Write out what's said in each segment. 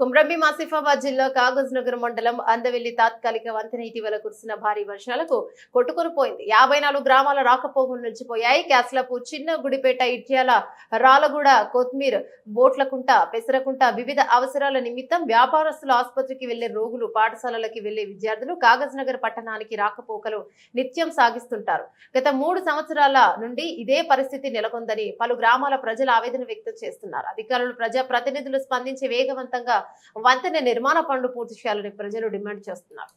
కుమ్రంబి ఆసిఫాబాద్ జిల్లా కాగజ్ నగర్ మండలం అందవెల్లి తాత్కాలిక వంతెన ఇటీవల కురిసిన భారీ వర్షాలకు కొట్టుకొనిపోయింది. యాభై నాలుగు గ్రామాల రాకపోకలు నిలిచిపోయాయి. క్యాస్లపూర్ చిన్న గుడిపేట ఇట్యాల రాలగూడ కొత్మీర్ బోట్లకుంట పెసరకుంట వివిధ అవసరాల నిమిత్తం వ్యాపారస్తులు ఆసుపత్రికి వెళ్ళే రోగులు పాఠశాలలకి వెళ్ళే విద్యార్థులు కాగజ్ నగర్ పట్టణానికి రాకపోకలు నిత్యం సాగిస్తుంటారు. గత మూడు సంవత్సరాల నుండి ఇదే పరిస్థితి నెలకొందని పలు గ్రామాల ప్రజలు ఆవేదన వ్యక్తం చేస్తున్నారు. అధికారులు ప్రజా ప్రతినిధులు స్పందించి వేగవంతంగా వంతెన నిర్మాణ పనులు పూర్తి చేయాలని ప్రజలు డిమాండ్ చేస్తున్నారు.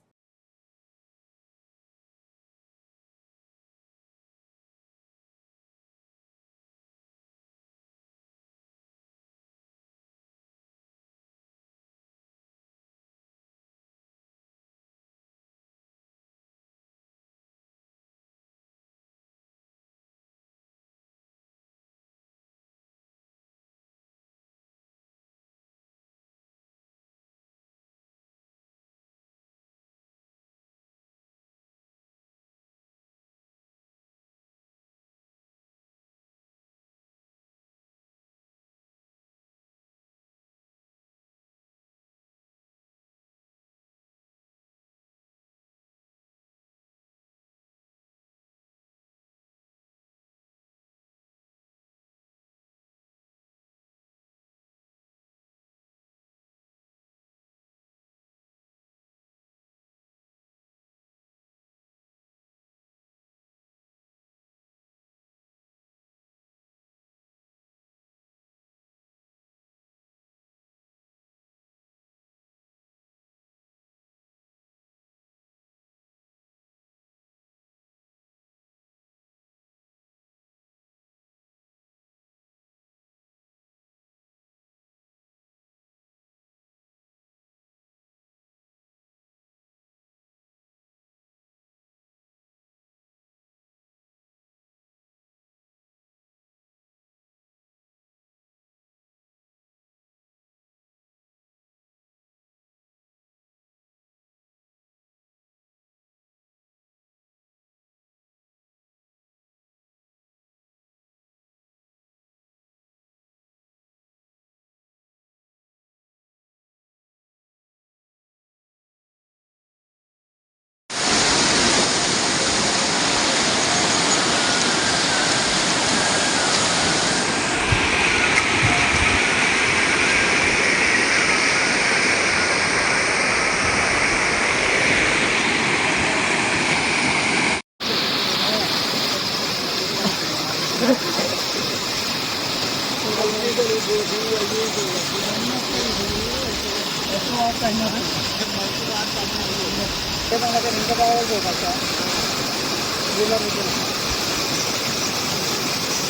ये लोग निकल गए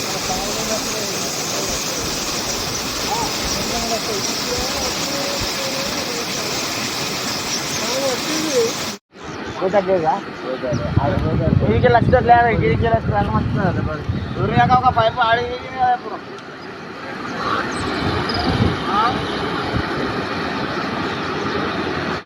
और पावर में चले गए ఇడికి లక్షలు లేదు ఇడికి లక్షలు ఎలా వస్తున్నారు ఒక పైపు ఆడి ఇప్పుడు